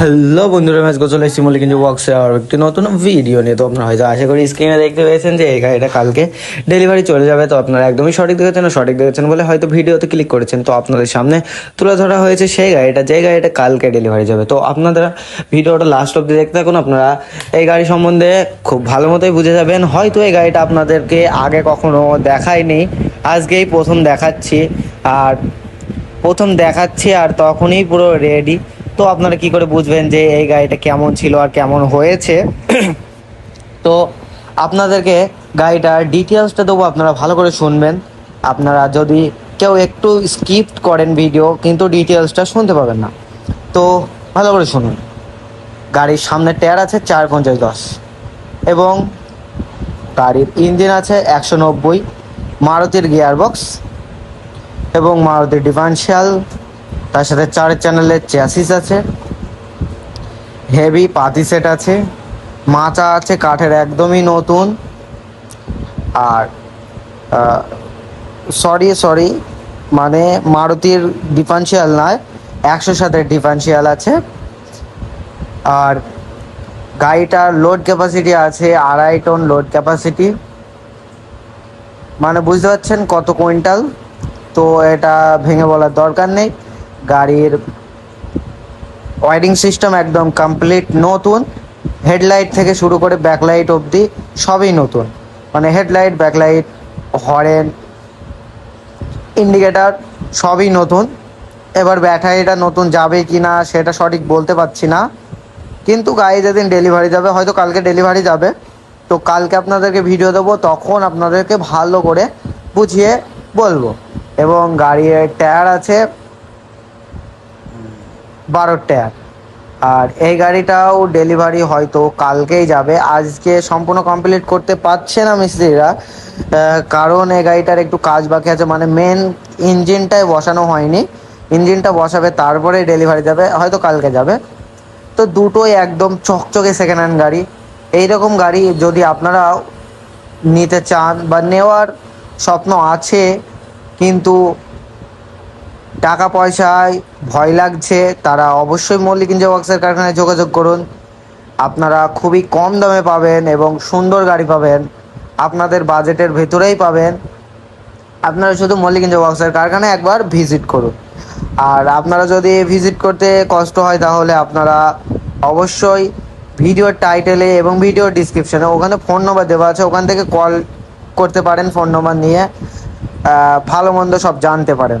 Hello বন্ধুরা match চলে এসেছি মল্লিক কিন্তু ওয়ার্কসে আর একটি নতুন ভিডিও নিয়ে। তো আপনারা হয়তো আশা করি স্ক্রিনে দেখতে পেয়েছেন যে এই গাড়িটা কালকে ডেলিভারি চলে যাবে। তো আপনারা একদমই সঠিক দেখেছেন সঠিক দেখেছেন বলে হয়তো ভিডিওতে ক্লিক করেছেন। তো আপনাদের সামনে তুলে ধরা হয়েছে সেই গাড়িটা যে গাড়িটা কালকে ডেলিভারি যাবে। তো আপনারা ভিডিওটা লাস্ট অব্দি দেখতে থাকুন। আপনারা এই গাড়ি সম্বন্ধে খুব ভালো মতোই বুঝে যাবেন। হয়তো এই গাড়িটা আপনাদেরকে আগে কখনো দেখায়নি। আজকেই প্রথম দেখাচ্ছি। আর প্রথম দেখাচ্ছি আর তখনই পুরো রেডি তো আপনারা কি করে বুঝবেন যে এই গাড়িটা কেমন ছিল আর কেমন হয়েছে? তো আপনাদেরকে গাড়িটার ডিটেলসটা দেবো, আপনারা ভালো করে শুনবেন। আপনারা যদি কেউ একটু স্কিপ করেন ভিডিও কিন্তু ডিটেলসটা শুনতে পাবেন না। তো ভালো করে শুনুন। গাড়ির সামনে টায়ার আছে চার পঞ্চাশ দশ। এবং গাড়ির ইঞ্জিন আছে একশো নব্বই। মারুতির গিয়ারবক্স এবং মারুতির ডিফারেন্সিয়াল তার সাথে চার চ্যানেলের চ্যাসিস আছে হেভি পাতি সেট আছে, মাচা আছে, কাঠের একদমই নতুন, আর সরি সরি মানে মারুতির ডিফারেন্সিয়াল নয়, একশো সাতের ডিফারেন্সিয়াল আছে, আর গাড়িটার লোড ক্যাপাসিটি আছে আড়াই টন লোড ক্যাপাসিটি মানে বুঝতে পারছেন কত কুইন্টাল তো এটা ভেঙে বলার দরকার নেই। গাড়ির ওয়ারিং সিস্টেম একদম কমপ্লিট নতুন। হেডলাইট থেকে শুরু করে ব্যাকলাইট অবধি সবই নতুন। মানে হেডলাইট ব্যাকলাইট হরেন ইন্ডিকেটার সবই নতুন। এবার ব্যাটারিটা নতুন যাবে কি না সেটা সঠিক বলতে পারছি না। কিন্তু গাড়ি যেদিন ডেলিভারি যাবে, হয়তো কালকে ডেলিভারি যাবে। তো কালকে আপনাদেরকে ভিডিও দেবো, তখন আপনাদেরকে ভালো করে বুঝিয়ে বলব। এবং গাড়ির টায়ার আছে বারোর টায়ার। আর এই গাড়িটাও ডেলিভারি হয়তো কালকেই যাবে। আজকে সম্পূর্ণ কমপ্লিট করতে পারছে না মিস্ত্রিরা কারণ এই গাড়িটার একটু কাজ বাকি আছে। মানে মেন ইঞ্জিনটাই বসানো হয়নি। ইঞ্জিনটা বসাবে তারপরে ডেলিভারি যাবে, হয়তো কালকে যাবে। তো দুটোই একদম চকচকে সেকেন্ড হ্যান্ড গাড়ি। এইরকম গাড়ি যদি আপনারা নিতে চান বা নেওয়ার স্বপ্ন আছে, কিন্তু টাকা পয়সায় ভয় লাগছে, তারা অবশ্যই মল্লিক ইঞ্জিন ওয়ার্কসের কারখানায় যোগাযোগ করুন। আপনারা খুবই কম দামে পাবেন এবং সুন্দর গাড়ি পাবেন। আপনাদের বাজেটের ভেতরেই পাবেন। আপনারা শুধু মল্লিক ইঞ্জিন ওয়ার্কসের কারখানায় একবার ভিজিট করুন। আর আপনারা যদি ভিজিট করতে কষ্ট হয়, তাহলে আপনারা অবশ্যই ভিডিওর টাইটেলে এবং ভিডিওর ডিসক্রিপশনে ওখানে ফোন নম্বর দেওয়া আছে, ওখান থেকে কল করতে পারেন ফোন নম্বর নিয়ে। ভালো মন্দ সব জানতে পারেন।